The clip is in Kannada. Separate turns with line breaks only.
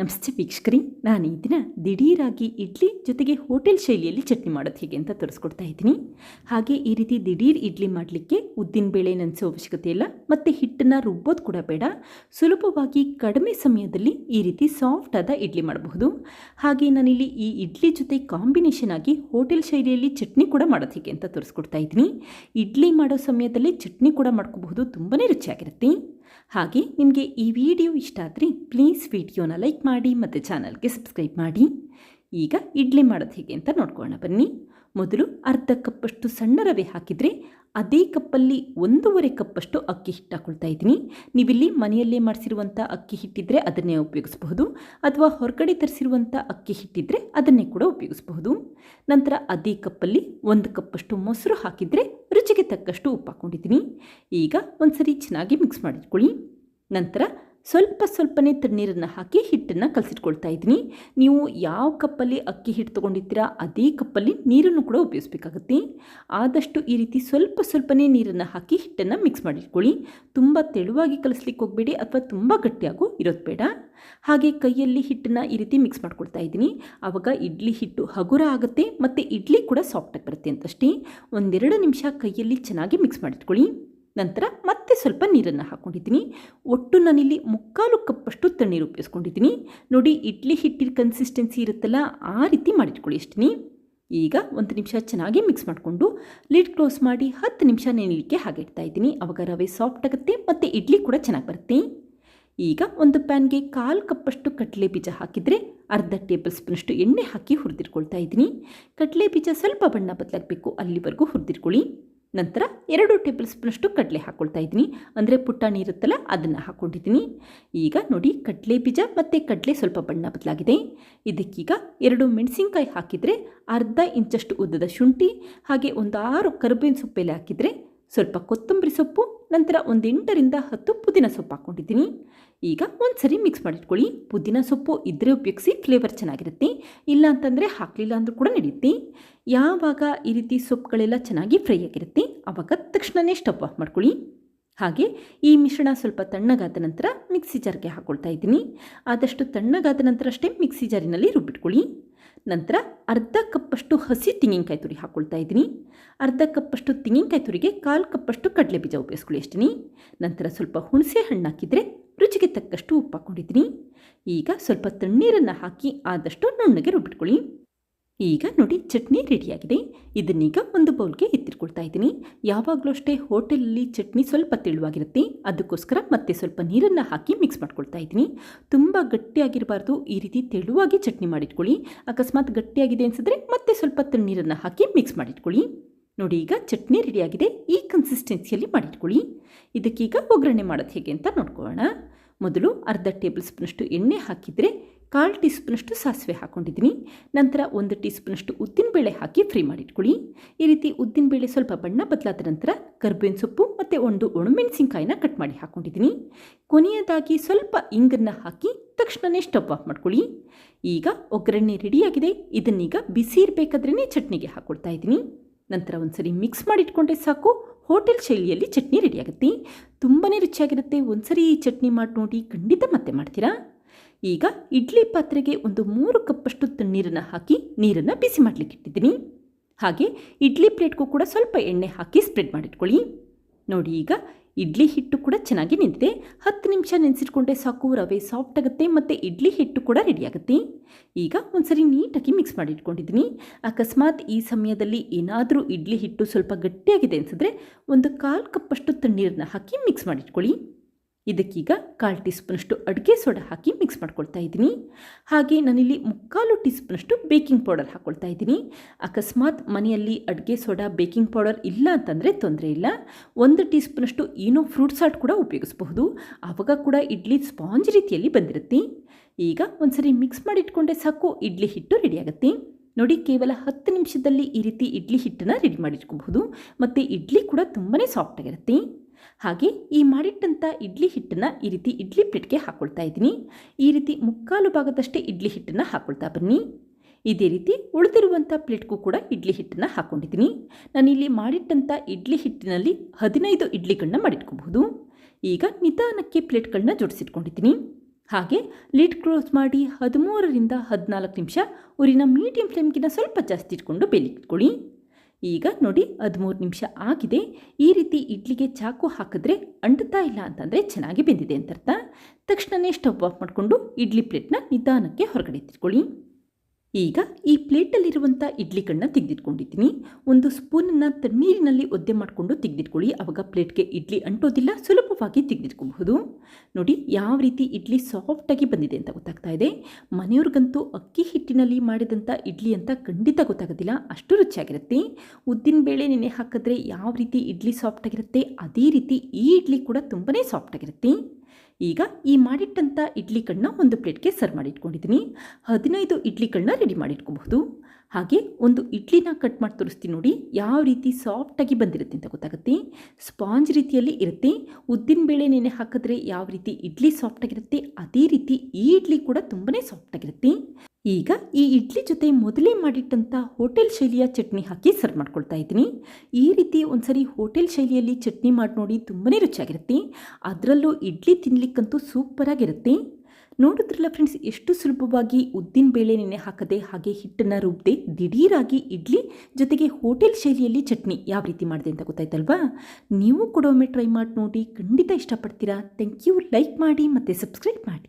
ನಮಸ್ತೆ ವೀಕ್ಷಕರಿ ನಾನು ಈ ದಿನ ದಿಢೀರಾಗಿ ಇಡ್ಲಿ ಜೊತೆಗೆ ಹೋಟೆಲ್ ಶೈಲಿಯಲ್ಲಿ ಚಟ್ನಿ ಮಾಡೋದು ಹೇಗೆ ಅಂತ ತೋರಿಸ್ಕೊಡ್ತಾ ಇದ್ದೀನಿ. ಹಾಗೆ ಈ ರೀತಿ ದಿಢೀರ್ ಇಡ್ಲಿ ಮಾಡಲಿಕ್ಕೆ ಉದ್ದಿನ ಬೇಳೆ ನೆನೆಸೋ ಅವಶ್ಯಕತೆ ಇಲ್ಲ, ಮತ್ತು ಹಿಟ್ಟನ್ನು ರುಬ್ಬೋದು ಕೂಡ ಬೇಡ. ಸುಲಭವಾಗಿ ಕಡಿಮೆ ಸಮಯದಲ್ಲಿ ಈ ರೀತಿ ಸಾಫ್ಟ್ ಆದ ಇಡ್ಲಿ ಮಾಡಬಹುದು. ಹಾಗೆ ನಾನಿಲ್ಲಿ ಈ ಇಡ್ಲಿ ಜೊತೆ ಕಾಂಬಿನೇಷನ್ ಆಗಿ ಹೋಟೆಲ್ ಶೈಲಿಯಲ್ಲಿ ಚಟ್ನಿ ಕೂಡ ಮಾಡೋದು ಹೇಗೆ ಅಂತ ತೋರಿಸ್ಕೊಡ್ತಾ ಇದ್ದೀನಿ. ಇಡ್ಲಿ ಮಾಡೋ ಸಮಯದಲ್ಲಿ ಚಟ್ನಿ ಕೂಡ ಮಾಡ್ಕೋಬಹುದು ತುಂಬಾ ರುಚಿಯಾಗಿರುತ್ತೆ. ಹಾಗೆ ನಿಮಗೆ ಈ ವಿಡಿಯೋ ಇಷ್ಟ ಆದರೆ ಪ್ಲೀಸ್ ವಿಡಿಯೋನ ಲೈಕ್ ಮಾಡಿ ಮತ್ತು ಚಾನಲ್ಗೆ ಸಬ್ಸ್ಕ್ರೈಬ್ ಮಾಡಿ. ಈಗ ಇಡ್ಲಿ ಮಾಡೋದು ಹೇಗೆ ಅಂತ ನೋಡ್ಕೊಳ್ಳೋಣ ಬನ್ನಿ. ಮೊದಲು ಅರ್ಧ ಕಪ್ಪಷ್ಟು ಸಣ್ಣ ರವೆ ಹಾಕಿದರೆ ಅದೇ ಕಪ್ಪಲ್ಲಿ ಒಂದೂವರೆ ಕಪ್ಪಷ್ಟು ಅಕ್ಕಿ ಹಿಟ್ಟು ಹಾಕೊಳ್ತಾ ಇದ್ದೀನಿ. ನೀವಿಲ್ಲಿ ಮನೆಯಲ್ಲೇ ಮಾಡಿಸಿರುವಂಥ ಅಕ್ಕಿ ಹಿಟ್ಟಿದ್ರೆ ಅದನ್ನೇ ಉಪಯೋಗಿಸಬಹುದು. ಅಥವಾ ಹೊರಗಡೆ ತರಿಸಿರುವಂಥ ಅಕ್ಕಿ ಹಿಟ್ಟಿದ್ರೆ ಅದನ್ನೇ ಕೂಡ ಉಪಯೋಗಿಸಬಹುದು. ನಂತರ ಅದೇ ಕಪ್ಪಲ್ಲಿ ಒಂದು ಕಪ್ಪಷ್ಟು ಮೊಸರು ಹಾಕಿದರೆ ರುಚಿಗೆ ತಕ್ಕಷ್ಟು ಉಪ್ಪು ಹಾಕ್ಕೊಂಡಿದ್ದೀನಿ ಈಗ ಒಂದು ಸರಿ ಚೆನ್ನಾಗಿ ಮಿಕ್ಸ್ ಮಾಡಿಟ್ಕೊಳ್ಳಿ. ನಂತರ ಸ್ವಲ್ಪ ಸ್ವಲ್ಪನೇ ತಣ್ಣೀರನ್ನು ಹಾಕಿ ಹಿಟ್ಟನ್ನು ಕಲಸಿಟ್ಕೊಳ್ತಾ ಇದ್ದೀನಿ. ನೀವು ಯಾವ ಕಪ್ಪಲ್ಲಿ ಅಕ್ಕಿ ಹಿಟ್ಟು ತೊಗೊಂಡಿರ್ತೀರಾ, ಅದೇ ಕಪ್ಪಲ್ಲಿ ನೀರನ್ನು ಕೂಡ ಉಪಯೋಗಿಸ್ಬೇಕಾಗುತ್ತೆ. ಆದಷ್ಟು ಈ ರೀತಿ ಸ್ವಲ್ಪ ಸ್ವಲ್ಪನೇ ನೀರನ್ನು ಹಾಕಿ ಹಿಟ್ಟನ್ನು ಮಿಕ್ಸ್ ಮಾಡಿಟ್ಕೊಳ್ಳಿ. ತುಂಬ ತೆಳುವಾಗಿ ಕಲಿಸ್ಲಿಕ್ಕೆ ಹೋಗಬೇಡಿ ಅಥವಾ ತುಂಬ ಗಟ್ಟಿಯಾಗೂ ಇರೋದು ಬೇಡ. ಹಾಗೆ ಕೈಯಲ್ಲಿ ಹಿಟ್ಟನ್ನು ಈ ರೀತಿ ಮಿಕ್ಸ್ ಮಾಡ್ಕೊಳ್ತಾ ಇದ್ದೀನಿ. ಆವಾಗ ಇಡ್ಲಿ ಹಿಟ್ಟು ಹಗುರ ಆಗುತ್ತೆ ಮತ್ತು ಇಡ್ಲಿ ಕೂಡ ಸಾಫ್ಟಾಗಿ ಬರುತ್ತೆ ಅಂತಷ್ಟೇ. ಒಂದೆರಡು ನಿಮಿಷ ಕೈಯಲ್ಲಿ ಚೆನ್ನಾಗಿ ಮಿಕ್ಸ್ ಮಾಡಿಟ್ಕೊಳ್ಳಿ. ನಂತರ ಮತ್ತೆ ಸ್ವಲ್ಪ ನೀರನ್ನು ಹಾಕ್ಕೊಂಡಿದ್ದೀನಿ ಒಟ್ಟು ನಾನಿಲ್ಲಿ ಮುಕ್ಕಾಲು ಕಪ್ಪಷ್ಟು ತಣ್ಣೀರು ಉಪಯೋಗಿಸ್ಕೊಂಡಿದ್ದೀನಿ ನೋಡಿ, ಇಡ್ಲಿ ಹಿಟ್ಟಿನ ಕನ್ಸಿಸ್ಟೆನ್ಸಿ ಇರುತ್ತಲ್ಲ, ಆ ರೀತಿ ಮಾಡಿಟ್ಕೊಳ್ಳಿ ಇಷ್ಟೀನಿ. ಈಗ ಒಂದು ನಿಮಿಷ ಚೆನ್ನಾಗಿ ಮಿಕ್ಸ್ ಮಾಡಿಕೊಂಡು ಲಿಡ್ ಕ್ಲೋಸ್ ಮಾಡಿ ಹತ್ತು ನಿಮಿಷ ನೆನಲಿಕ್ಕೆ ಹಾಗೆ ಇಡ್ತಾ ಇದ್ದೀನಿ. ಅವಾಗ ರವೆ ಸಾಫ್ಟ್ ಆಗುತ್ತೆ, ಮತ್ತು ಇಡ್ಲಿ ಕೂಡ ಚೆನ್ನಾಗಿ ಬರುತ್ತೆ. ಈಗ ಒಂದು ಪ್ಯಾನ್ಗೆ ಕಾಲು ಕಪ್ಪಷ್ಟು ಕಡಲೆ ಬೀಜ ಹಾಕಿದರೆ ಅರ್ಧ ಟೇಬಲ್ ಸ್ಪೂನಷ್ಟು ಎಣ್ಣೆ ಹಾಕಿ ಹುರಿದಿಟ್ಕೊಳ್ತಾ ಇದ್ದೀನಿ. ಕಡಲೆ ಬೀಜ ಸ್ವಲ್ಪ ಬಣ್ಣ ಬದಲಾಗಬೇಕು, ಅಲ್ಲಿವರೆಗೂ ಹುರಿದಿಟ್ಕೊಳ್ಳಿ. ನಂತರ ಎರಡು ಟೇಬಲ್ ಸ್ಪೂನಷ್ಟು ಕಡಲೆ ಹಾಕ್ಕೊಳ್ತಾ ಇದ್ದೀನಿ. ಅಂದರೆ ಪುಟ್ಟಾಣಿ ಇರುತ್ತಲ್ಲ ಅದನ್ನು ಹಾಕ್ಕೊಂಡಿದ್ದೀನಿ ಈಗ ನೋಡಿ, ಕಡಲೆ ಬೀಜ ಮತ್ತು ಕಡಲೆ ಸ್ವಲ್ಪ ಬಣ್ಣ ಬದಲಾಗಿದೆ. ಇದಕ್ಕೀಗ ಎರಡು ಮೆಣಸಿನ್ಕಾಯಿ ಹಾಕಿದರೆ ಅರ್ಧ ಇಂಚಷ್ಟು ಉದ್ದದ ಶುಂಠಿ, ಹಾಗೆ ಒಂದು ಆರು ಕರಿಬೇವಿನ ಸೊಪ್ಪೆಲೆ ಹಾಕಿದರೆ ಸ್ವಲ್ಪ ಕೊತ್ತಂಬರಿ ಸೊಪ್ಪು, ನಂತರ ಒಂದು ಎಂಟರಿಂದ ಹತ್ತು ಪುದೀನ ಸೊಪ್ಪು ಹಾಕ್ಕೊಂಡಿದ್ದೀನಿ ಈಗ ಒಂದು ಸರಿ ಮಿಕ್ಸ್ ಮಾಡಿಟ್ಕೊಳ್ಳಿ. ಪುದೀನ ಸೊಪ್ಪು ಇದ್ದರೆ ಉಪಯೋಗಿಸಿ ಫ್ಲೇವರ್ ಚೆನ್ನಾಗಿರುತ್ತೆ. ಇಲ್ಲ ಅಂತಂದರೆ ಹಾಕಲಿಲ್ಲ ಅಂದರೂ ಕೂಡ ನಡೆಯುತ್ತೆ ಯಾವಾಗ ಈ ರೀತಿ ಸೊಪ್ಪುಗಳೆಲ್ಲ ಚೆನ್ನಾಗಿ ಫ್ರೈ ಆಗಿರುತ್ತೆ ಆವಾಗ ತಕ್ಷಣವೇ ಸ್ಟವ್ ಆಫ್ ಮಾಡ್ಕೊಳ್ಳಿ. ಹಾಗೆ ಈ ಮಿಶ್ರಣ ಸ್ವಲ್ಪ ತಣ್ಣಗಾದ ನಂತರ ಮಿಕ್ಸಿ ಜಾರ್ಗೆ ಹಾಕ್ಕೊಳ್ತಾ ಇದ್ದೀನಿ. ಆದಷ್ಟು ತಣ್ಣಗಾದ ನಂತರ ಅಷ್ಟೇ ಮಿಕ್ಸಿ ಜಾರಿನಲ್ಲಿ ರುಬ್ಬಿಟ್ಕೊಳ್ಳಿ. ನಂತರ ಅರ್ಧ ಕಪ್ಪಷ್ಟು ಹಸಿ ತೆಂಗಿನಕಾಯಿ ತುರಿ ಹಾಕ್ಕೊಳ್ತಾ ಇದ್ದೀನಿ. ಅರ್ಧ ಕಪ್ಪಷ್ಟು ತೆಂಗಿನಕಾಯಿ ತುರಿಗೆ ಕಾಲು ಕಪ್ಪಷ್ಟು ಕಡಲೆ ಬೀಜ ಉಪಯೋಗಿಸ್ಕೊಳ್ಳಿ ನಂತರ ಸ್ವಲ್ಪ ಹುಣಸೆ ಹಣ್ಣು ಹಾಕಿದರೆ ರುಚಿಗೆ ತಕ್ಕಷ್ಟು ಉಪ್ಪು ಹಾಕ್ಕೊಂಡಿದ್ದೀನಿ ಈಗ ಸ್ವಲ್ಪ ತಣ್ಣೀರನ್ನು ಹಾಕಿ ಆದಷ್ಟು ನುಣ್ಣಗೆ ರುಬ್ಬಿಟ್ಕೊಳ್ಳಿ. ಈಗ ನೋಡಿ ಚಟ್ನಿ ರೆಡಿಯಾಗಿದೆ. ಇದನ್ನೀಗ ಒಂದು ಬೌಲ್ಗೆ ಎತ್ತಿಟ್ಕೊಳ್ತಾ ಇದ್ದೀನಿ. ಯಾವಾಗಲೂ ಅಷ್ಟೇ ಹೋಟೆಲಲ್ಲಿ ಚಟ್ನಿ ಸ್ವಲ್ಪ ತೆಳುವಾಗಿರುತ್ತೆ. ಅದಕ್ಕೋಸ್ಕರ ಮತ್ತೆ ಸ್ವಲ್ಪ ನೀರನ್ನು ಹಾಕಿ ಮಿಕ್ಸ್ ಮಾಡ್ಕೊಳ್ತಾ ಇದ್ದೀನಿ. ತುಂಬ ಗಟ್ಟಿಯಾಗಿರಬಾರ್ದು. ಈ ರೀತಿ ತೆಳುವಾಗಿ ಚಟ್ನಿ ಮಾಡಿಟ್ಕೊಳ್ಳಿ. ಅಕಸ್ಮಾತ್ ಗಟ್ಟಿಯಾಗಿದೆ ಅನಿಸಿದ್ರೆ ಮತ್ತೆ ಸ್ವಲ್ಪ ತಣ್ಣೀರನ್ನು ಹಾಕಿ ಮಿಕ್ಸ್ ಮಾಡಿಟ್ಕೊಳ್ಳಿ. ನೋಡಿ ಈಗ ಚಟ್ನಿ ರೆಡಿಯಾಗಿದೆ. ಈ ಕನ್ಸಿಸ್ಟೆನ್ಸಿಯಲ್ಲಿ ಮಾಡಿಟ್ಕೊಳ್ಳಿ. ಇದಕ್ಕೀಗ ಒಗ್ಗರಣೆ ಮಾಡೋದು ಹೇಗೆ ಅಂತ ನೋಡ್ಕೊಳ್ಳೋಣ. ಮೊದಲು ಅರ್ಧ ಟೇಬಲ್ ಸ್ಪೂನಷ್ಟು ಎಣ್ಣೆ ಹಾಕಿದರೆ ಕಾಲು ಟೀ ಸ್ಪೂನಷ್ಟು ಸಾಸಿವೆ ಹಾಕ್ಕೊಂಡಿದ್ದೀನಿ ನಂತರ ಒಂದು ಟೀ ಸ್ಪೂನಷ್ಟು ಉದ್ದಿನಬೇಳೆ ಹಾಕಿ ಫ್ರೈ ಮಾಡಿಟ್ಕೊಳ್ಳಿ. ಈ ರೀತಿ ಉದ್ದಿನಬೇಳೆ ಸ್ವಲ್ಪ ಬಣ್ಣ ಬದಲಾದ ನಂತರ ಕರ್ಬೇವಿನ ಸೊಪ್ಪು ಮತ್ತು ಒಂದು ಒಣಮೆಣಸಿನ್ಕಾಯಿನ ಕಟ್ ಮಾಡಿ ಹಾಕ್ಕೊಂಡಿದ್ದೀನಿ ಕೊನೆಯದಾಗಿ ಸ್ವಲ್ಪ ಇಂಗನ್ನು ಹಾಕಿ ತಕ್ಷಣವೇ ಸ್ಟವ್ ಆಫ್ ಮಾಡ್ಕೊಳ್ಳಿ. ಈಗ ಒಗ್ಗರಣೆ ರೆಡಿಯಾಗಿದೆ. ಇದನ್ನೀಗ ಬಿಸಿ ಇರಬೇಕಾದ್ರೇ ಚಟ್ನಿಗೆ ಹಾಕ್ಕೊಳ್ತಾ ಇದ್ದೀನಿ. ನಂತರ ಒಂದ್ಸರಿ ಮಿಕ್ಸ್ ಮಾಡಿಟ್ಕೊಂಡ್ರೆ ಸಾಕು. ಹೋಟೆಲ್ ಶೈಲಿಯಲ್ಲಿ ಚಟ್ನಿ ರೆಡಿಯಾಗುತ್ತೆ. ತುಂಬಾ ರುಚಿಯಾಗಿರುತ್ತೆ. ಒಂದ್ಸರಿ ಈ ಚಟ್ನಿ ಮಾಡಿ ನೋಡಿ ಖಂಡಿತ ಮತ್ತೆ ಮಾಡ್ತೀರಾ? ಈಗ ಇಡ್ಲಿ ಪಾತ್ರೆಗೆ ಒಂದು ಮೂರು ಕಪ್ಪಷ್ಟು ತಣ್ಣೀರನ್ನು ಹಾಕಿ ನೀರನ್ನು ಬಿಸಿ ಮಾಡಲಿಕ್ಕೆ ಇಟ್ಟಿದ್ದೀನಿ. ಹಾಗೆ ಇಡ್ಲಿ ಪ್ಲೇಟ್ಗೂ ಕೂಡ ಸ್ವಲ್ಪ ಎಣ್ಣೆ ಹಾಕಿ ಸ್ಪ್ರೆಡ್ ಮಾಡಿಟ್ಕೊಳ್ಳಿ. ನೋಡಿ ಈಗ ಇಡ್ಲಿ ಹಿಟ್ಟು ಕೂಡ ಚೆನ್ನಾಗಿ ನಿಂತಿದೆ. ಹತ್ತು ನಿಮಿಷ ನೆನೆಸಿಟ್ಕೊಂಡ್ರೆ ಸಾಕು, ರವೆ ಸಾಫ್ಟ್ ಆಗುತ್ತೆ ಮತ್ತು ಇಡ್ಲಿ ಹಿಟ್ಟು ಕೂಡ ರೆಡಿಯಾಗುತ್ತೆ. ಈಗ ಒಂದ್ಸರಿ ನೀಟಾಗಿ ಮಿಕ್ಸ್ ಮಾಡಿ ಇಟ್ಕೊಂಡಿದ್ದೀನಿ ಅಕಸ್ಮಾತ್ ಈ ಸಮಯದಲ್ಲಿ ಏನಾದರೂ ಇಡ್ಲಿ ಹಿಟ್ಟು ಸ್ವಲ್ಪ ಗಟ್ಟಿಯಾಗಿದೆ ಅನಿಸಿದ್ರೆ ಒಂದು ಕಾಲು ಕಪ್ಪಷ್ಟು ತಣ್ಣೀರನ್ನ ಹಾಕಿ ಮಿಕ್ಸ್ ಮಾಡಿಟ್ಕೊಳ್ಳಿ. ಇದಕ್ಕೀಗ ಕಾಲು ಟೀ ಸ್ಪೂನಷ್ಟು ಅಡುಗೆ ಸೋಡಾ ಹಾಕಿ ಮಿಕ್ಸ್ ಮಾಡ್ಕೊಳ್ತಾ ಇದ್ದೀನಿ. ಹಾಗೆ ನಾನಿಲ್ಲಿ ಮುಕ್ಕಾಲು ಟೀ ಸ್ಪೂನಷ್ಟು ಬೇಕಿಂಗ್ ಪೌಡರ್ ಹಾಕ್ಕೊಳ್ತಾ ಇದ್ದೀನಿ. ಅಕಸ್ಮಾತ್ ಮನೆಯಲ್ಲಿ ಅಡುಗೆ ಸೋಡಾ ಬೇಕಿಂಗ್ ಪೌಡರ್ ಇಲ್ಲ ಅಂತಂದರೆ ತೊಂದರೆ ಇಲ್ಲ. ಒಂದು ಟೀ ಸ್ಪೂನಷ್ಟು ಏನೋ ಫ್ರೂಟ್ ಸಾಲ್ಟ್ ಕೂಡ ಉಪಯೋಗಿಸಬಹುದು. ಆವಾಗ ಕೂಡ ಇಡ್ಲಿ ಸ್ಪಾಂಜ್ ರೀತಿಯಲ್ಲಿ ಬಂದಿರುತ್ತೆ. ಈಗ ಒಂದ್ಸರಿ ಮಿಕ್ಸ್ ಮಾಡಿಟ್ಕೊಂಡೆ ಸಾಕು, ಇಡ್ಲಿ ಹಿಟ್ಟು ರೆಡಿಯಾಗುತ್ತೆ. ನೋಡಿ, ಕೇವಲ ಹತ್ತು ನಿಮಿಷದಲ್ಲಿ ಈ ರೀತಿ ಇಡ್ಲಿ ಹಿಟ್ಟನ್ನು ರೆಡಿ ಮಾಡಿಟ್ಕೋಬಹುದು ಮತ್ತು ಇಡ್ಲಿ ಕೂಡ ತುಂಬಾ ಸಾಫ್ಟಾಗಿರುತ್ತೆ ಹಾಗೆ ಈ ಮಾಡಿಟ್ಟಂಥ ಇಡ್ಲಿ ಹಿಟ್ಟನ್ನು ಈ ರೀತಿ ಇಡ್ಲಿ ಪ್ಲೇಟ್ಗೆ ಹಾಕ್ಕೊಳ್ತಾ ಇದ್ದೀನಿ. ಈ ರೀತಿ ಮುಕ್ಕಾಲು ಭಾಗದಷ್ಟೇ ಇಡ್ಲಿ ಹಿಟ್ಟನ್ನು ಹಾಕ್ಕೊಳ್ತಾ ಬನ್ನಿ. ಇದೇ ರೀತಿ ಉಳಿದಿರುವಂಥ ಪ್ಲೇಟ್ಗೂ ಕೂಡ ಇಡ್ಲಿ ಹಿಟ್ಟನ್ನು ಹಾಕ್ಕೊಂಡಿದ್ದೀನಿ ನಾನಿಲ್ಲಿ ಮಾಡಿಟ್ಟಂಥ ಇಡ್ಲಿ ಹಿಟ್ಟಿನಲ್ಲಿ ಹದಿನೈದು ಇಡ್ಲಿಗಳನ್ನ ಮಾಡಿಟ್ಕೋಬಹುದು. ಈಗ ನಿಧಾನಕ್ಕೆ ಪ್ಲೇಟ್ಗಳನ್ನ ಜೋಡಿಸಿಟ್ಕೊಂಡಿದ್ದೀನಿ. ಹಾಗೆ ಲಿಡ್ ಕ್ಲೋಸ್ ಮಾಡಿ ಹದಿಮೂರರಿಂದ ಹದಿನಾಲ್ಕು ನಿಮಿಷ, ಊರಿನ ಮೀಡಿಯಂ ಫ್ಲೇಮ್ಗಿಂತ ಸ್ವಲ್ಪ ಜಾಸ್ತಿ ಇಟ್ಕೊಂಡು ಬೇಲಿಟ್ಕೊಳ್ಳಿ. ಈಗ ನೋಡಿ ಹದಿಮೂರು ನಿಮಿಷ ಆಗಿದೆ. ಈ ರೀತಿ ಇಡ್ಲಿಗೆ ಚಾಕು ಹಾಕಿದ್ರೆ ಅಂಟುತ್ತಾ ಇಲ್ಲ ಅಂತಂದರೆ ಚೆನ್ನಾಗಿ ಬೆಂದಿದೆ ಅಂತ ಅರ್ಥ ತಕ್ಷಣವೇ ಸ್ಟವ್ ಆಫ್ ಮಾಡಿಕೊಂಡು ಇಡ್ಲಿ ಪ್ಲೇಟ್ನ ನಿಧಾನಕ್ಕೆ ಹೊರಗಡೆ ಎತ್ತಿಟ್ಕೊಳ್ಳಿ. ಈಗ ಈ ಪ್ಲೇಟಲ್ಲಿರುವಂಥ ಇಡ್ಲಿ ಕಣ್ಣ ತೆಗೆದಿಟ್ಕೊಂಡಿದ್ದೀನಿ. ಒಂದು ಸ್ಪೂನನ್ನು ತಣ್ಣೀರಿನಲ್ಲಿ ಒದ್ದೆ ಮಾಡಿಕೊಂಡು ತೆಗೆದಿಟ್ಕೊಳ್ಳಿ. ಆವಾಗ ಪ್ಲೇಟ್ಗೆ ಇಡ್ಲಿ ಅಂಟೋದಿಲ್ಲ, ಸುಲಭವಾಗಿ ತೆಗೆದಿಟ್ಕೋಬಹುದು ನೋಡಿ, ಯಾವ ರೀತಿ ಇಡ್ಲಿ ಸಾಫ್ಟಾಗಿ ಬಂದಿದೆ ಅಂತ ಗೊತ್ತಾಗ್ತಾ ಇದೆ. ಮನೆಯವ್ರಿಗಂತೂ ಅಕ್ಕಿ ಹಿಟ್ಟಿನಲ್ಲಿ ಮಾಡಿದಂಥ ಇಡ್ಲಿ ಅಂತ ಖಂಡಿತ ಗೊತ್ತಾಗೋದಿಲ್ಲ. ಅಷ್ಟು ರುಚಿಯಾಗಿರುತ್ತೆ. ಉದ್ದಿನ ಬೇಳೆ ನೆನೆ ಹಾಕಿದ್ರೆ ಯಾವ ರೀತಿ ಇಡ್ಲಿ ಸಾಫ್ಟಾಗಿರುತ್ತೆ ಅದೇ ರೀತಿ ಈ ಇಡ್ಲಿ ಕೂಡ ತುಂಬಾ ಸಾಫ್ಟಾಗಿರುತ್ತೆ ಈಗ ಈ ಮಾಡಿಟ್ಟಂಥ ಇಡ್ಲಿ ಕಣ್ಣ ಒಂದು ಪ್ಲೇಟ್ಗೆ ಸರ್ವ್ ಮಾಡಿಟ್ಕೊಂಡಿದ್ದೀನಿ. ಹದಿನೈದು ಇಡ್ಲಿಗಳನ್ನ ರೆಡಿ ಮಾಡಿಟ್ಕೋಬಹುದು. ಹಾಗೆ ಒಂದು ಇಡ್ಲಿನ ಕಟ್ ಮಾಡಿ ತೋರಿಸ್ತೀನಿ ನೋಡಿ, ಯಾವ ರೀತಿ ಸಾಫ್ಟಾಗಿ ಬಂದಿರುತ್ತೆ ಅಂತ ಗೊತ್ತಾಗುತ್ತೆ. ಸ್ಪಾಂಜ್ ರೀತಿಯಲ್ಲಿ ಇರುತ್ತೆ. ಉದ್ದಿನ ಬೇಳೆ ನೆನೆ ಹಾಕಿದ್ರೆ ಯಾವ ರೀತಿ ಇಡ್ಲಿ ಸಾಫ್ಟಾಗಿರುತ್ತೆ ಅದೇ ರೀತಿ ಈ ಇಡ್ಲಿ ಕೂಡ ತುಂಬಾ ಸಾಫ್ಟಾಗಿರುತ್ತೆ ಈಗ ಈ ಇಡ್ಲಿ ಜೊತೆ ಮೊದಲೇ ಮಾಡಿಟ್ಟಂಥ ಹೋಟೆಲ್ ಶೈಲಿಯ ಚಟ್ನಿ ಹಾಕಿ ಸರ್ವ್ ಮಾಡ್ಕೊಳ್ತಾ ಇದ್ದೀನಿ. ಈ ರೀತಿ ಒಂದ್ಸರಿ ಹೋಟೆಲ್ ಶೈಲಿಯಲ್ಲಿ ಚಟ್ನಿ ಮಾಡಿ ನೋಡಿ ತುಂಬಾ ರುಚಿಯಾಗಿರುತ್ತೆ. ಅದರಲ್ಲೂ ಇಡ್ಲಿ ತಿನ್ನಲಿಕ್ಕಂತೂ ಸೂಪರಾಗಿರುತ್ತೆ. ನೋಡಿದ್ರಲ್ಲ ಫ್ರೆಂಡ್ಸ್ ಎಷ್ಟು ಸುಲಭವಾಗಿ ಉದ್ದಿನ ಬೇಳೆ ನೆನೆ ಹಾಕದೆ ಹಾಗೆ ಹಿಟ್ಟನ್ನು ರುಬ್ಬದೆ ದಿಢೀರಾಗಿ ಇಡ್ಲಿ ಜೊತೆಗೆ ಹೋಟೆಲ್ ಶೈಲಿಯಲ್ಲಿ ಚಟ್ನಿ ಯಾವ ರೀತಿ ಮಾಡಿದೆ ಅಂತ ಗೊತ್ತಾಯ್ತಲ್ವಾ? ನೀವು ಕೂಡ ಒಮ್ಮೆ ಟ್ರೈ ಮಾಡಿ ನೋಡಿ, ಖಂಡಿತ ಇಷ್ಟಪಡ್ತೀರಾ? ಥ್ಯಾಂಕ್ ಯು ಲೈಕ್ ಮಾಡಿ ಮತ್ತು ಸಬ್ಸ್ಕ್ರೈಬ್ ಮಾಡಿ.